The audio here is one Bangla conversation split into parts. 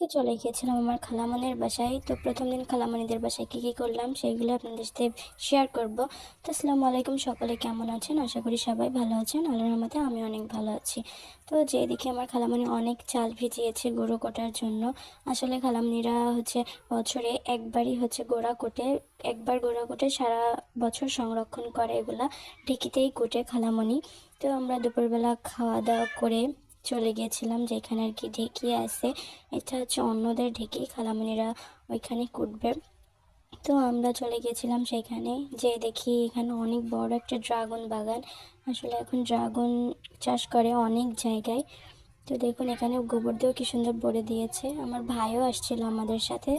আজকে চলে গিয়েছিলাম আমার খালামণির বাসায়। তো প্রথম দিন খালামণিদের বাসায় কী কী করলাম সেইগুলো আপনাদের সাথে শেয়ার করব। তো আসসালামু আলাইকুম, সকলে কেমন আছেন? আশা করি সবাই ভালো আছেন। আল্লাহর রহমতে আমি অনেক ভালো আছি। তো যেদিকে আমার খালামণি অনেক চাল ভিজিয়েছে গুঁড়ো কোটার জন্য, আসলে খালামণিরা হচ্ছে বছরে একবারই হচ্ছে গোড়া কোটে, একবার গোড়া কোটে সারা বছর সংরক্ষণ করে এগুলা, ঢেকিতেই কোটে খালামণি তো আমরা দুপুরবেলা খাওয়া দাওয়া করে চলে গিয়েছিলাম যেখানে আর কি ঢেকি আছে। এটা হচ্ছে অন্যদের ঢেকি, খালামণিরা ওইখানে কুটবে। তো আমরা চলে গিয়েছিলাম সেখানে যে দেখি এখানে অনেক বড় একটা ড্রাগন বাগান। আসলে এখন ড্রাগন চাষ করে অনেক জায়গায়। তো দেখুন এখানে গোবর দিয়েও কি সুন্দর ভরে দিয়েছে। আমার ভাইও আসছিল আমাদের সাথে।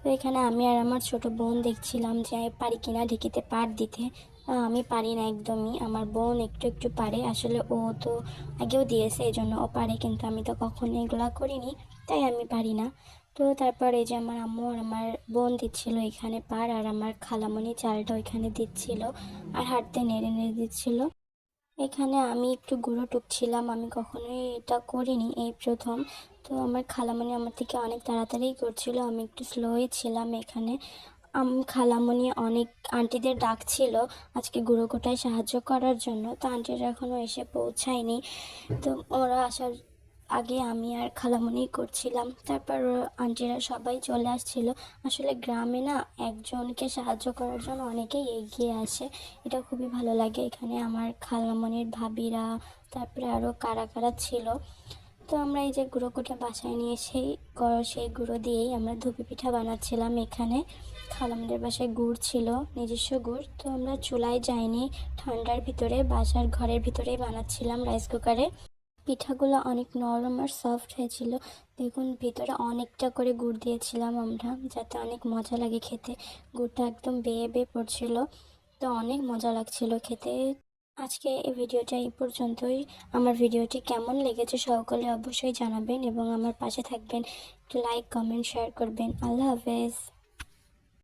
তো এখানে আমি আর আমার ছোট বোন দেখছিলাম যে পারি কিনা ঢেকিতে পাট দিতে। আমি পারি না একদমই। আমার বোন একটু একটু পারে। আসলে ও তো আগেও দিয়েছে এই জন্য ও পারে, কিন্তু আমি তো কখনো এগুলো করিনি, তাই আমি পারি না। তো তারপর এই যে আমার আম্মু আর আমার বোন দিচ্ছিল এখানে পার, আর আমার খালামণি চালটা ওইখানে দিচ্ছিল, আর হাঁটতে নেড়ে নেড়ে দিচ্ছিল। এখানে আমি একটু গুঁড়ো টুকছিলাম, আমি কখনোই এটা করিনি এই প্রথম। তো আমার খালামণি আমার থেকে অনেক তাড়াতাড়ি করছিল, আমি একটু স্লোই ছিলাম এখানে। খালামণি অনেক আন্টিদের ডাকছিল আজকে গুঁড়ো কোটায় সাহায্য করার জন্য। তো আন্টিরা এখনও এসে পৌঁছায়নি। তো ওরা আসার আগে আমি আর খালামণি করছিলাম। তারপর আন্টিরা সবাই চলে আসছিল। আসলে গ্রামে না একজনকে সাহায্য করার জন্য অনেকেই এগিয়ে আসে। এটা খুবই ভালো লাগে। এখানে আমার খালামণির ভাবিরা, তারপরে আরও কারা কারা ছিল। তো আমরা এই যে গুঁড়ো কোটা বাসায় নিয়ে সেই সেই গুঁড়ো দিয়েই আমরা ধুপি পিঠা বানাচ্ছিলাম। এখানে খালামদের বাসায় গুড় ছিল, নিজস্ব গুড়। তো আমরা চুলায় যাইনি, ঠান্ডার ভিতরে, বাসার ঘরের ভিতরেই বানাচ্ছিলাম রাইস কুকারে পিঠাগুলো অনেক নরম আর সফট হয়েছিল। দেখুন, ভিতরে অনেকটা করে গুড় দিয়েছিলাম আমরা, যাতে অনেক মজা লাগে খেতে। গুড়টা একদম বেয়ে বেয়ে পড়ছিল, তো অনেক মজা লাগছিল খেতে। আজকে এই ভিডিওটা এই পর্যন্তই। আমার ভিডিওটি কেমন লেগেছে সকলে অবশ্যই জানাবেন এবং আমার পাশে থাকবেন। একটু লাইক কমেন্ট শেয়ার করবেন। আল্লাহ হাফেজ।